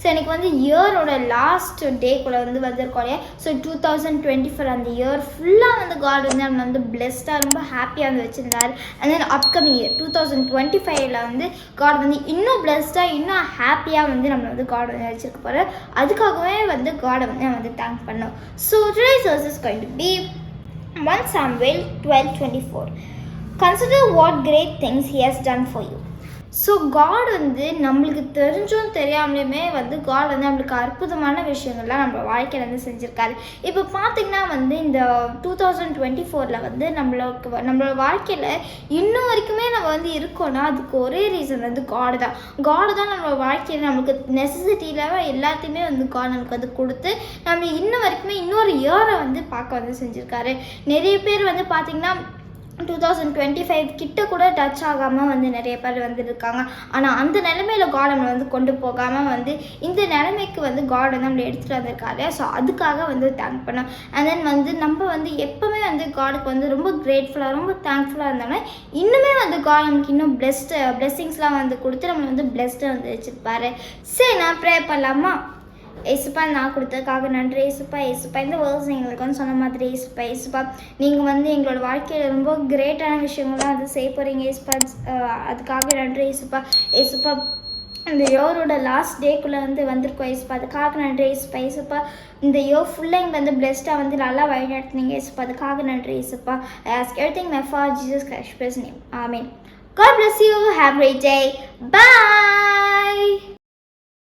So எனக்கு வந்து இயரோட last டேக்குள்ளே வந்து வந்திருக்கோம் இல்லையா? So two thousand twenty four அந்த இயர் ஃபுல்லாக வந்து காட் வந்து நம்மளை வந்து பிளெஸ்டாக ரொம்ப ஹாப்பியாக வந்து வச்சுருந்தாரு. And then upcoming year two thousand twenty ஃபைவ்ல வந்து காட் வந்து இன்னும் பிளெஸ்டாக இன்னும் ஹாப்பியாக வந்து நம்மளை வந்து காட் வந்து வச்சிருக்க போகிறார் அதுக்காகவே வந்து காடை வந்து நம்ம வந்து தேங்க் பண்ணோம் so today church is going to be one Samuel twelve twenty four consider what great things he has done for you so God வந்து நம்மளுக்கு தெரிஞ்சும் தெரியாமலையுமே வந்து காட் வந்து நம்மளுக்கு அற்புதமான விஷயங்கள்லாம் நம்ம வாழ்க்கையில் வந்து செஞ்சுருக்காரு. இப்போ பார்த்தீங்கன்னா வந்து இந்த டூ தௌசண்ட் டுவெண்ட்டி ஃபோரில் வந்து நம்மளுக்கு நம்மளோட வாழ்க்கையில் இன்னும் வரைக்குமே நம்ம வந்து இருக்கோம்னா அதுக்கு ஒரே ரீசன் வந்து காடு தான். காடு தான் நம்மளோட வாழ்க்கையில் நம்மளுக்கு நெசசிட்டியில் எல்லாத்தையுமே வந்து காட் நமக்கு வந்து கொடுத்து நம்ம இன்ன வரைக்குமே இன்னொரு இயரை வந்து பார்க்க வந்து செஞ்சுருக்காரு. நிறைய பேர் வந்து பார்த்திங்கன்னா டூ தௌசண்ட் டுவெண்ட்டி ஃபைவ் கிட்ட கூட டச் ஆகாமல் வந்து நிறைய பேர் வந்துருக்காங்க. ஆனால் அந்த நிலமையில காட் நம்மளை வந்து கொண்டு போகாமல் வந்து இந்த நிலைமைக்கு வந்து காட் வந்து நம்மளை எடுத்துகிட்டு வந்திருக்காரு ஸோ அதுக்காக வந்து தேங்க் பண்ணோம் அண்ட் தென் வந்து நம்ம வந்து எப்போவுமே வந்து காடுக்கு வந்து ரொம்ப கிரேட்ஃபுல்லாக ரொம்ப தேங்க்ஃபுல்லாக இருந்தோம்னா இன்னுமே வந்து காட் நமக்கு இன்னும் பெஸ்ட்டு பிளெஸ்ஸிங்ஸ்லாம் வந்து கொடுத்து நம்மளை வந்து பிளெஸ்ட்டு வந்து வச்சுருப்பாரு. சரி நான் ப்ரே பண்ணலாமா? ஏசுப்பா நான் கொடுத்ததுக்காக நன்றி. ஏசுப்பா ஏசுப்பா இந்த வேர்ஸ் எங்களுக்கு வந்து சொன்ன மாதிரி ஏசுப்பா ஏசுப்பா. நீங்கள் வந்து எங்களோட வாழ்க்கையில் ரொம்ப கிரேட்டான விஷயங்கள்லாம் அது செய்ய போகிறீங்க ஏசுப்பா. அதுக்காக நன்றி ஏசுப்பா. ஏசுப்பா இந்த யோரோட லாஸ்ட் டேக்குள்ளே வந்து வந்திருக்கோம் ஏசுப்பா. அதுக்காக நன்றி ஏசுப்பா. ஏசுப்பா இந்த யோ ஃபுல்லாக இங்கே வந்து பெஸ்ட்டாக வந்து நல்லா வழிநடத்துனீங்க ஏசுப்பா. அதுக்காக நன்றி ஏசுப்பா. I ask everything my for Jesus Christ precious name amen God bless you. Have a great day. Bye.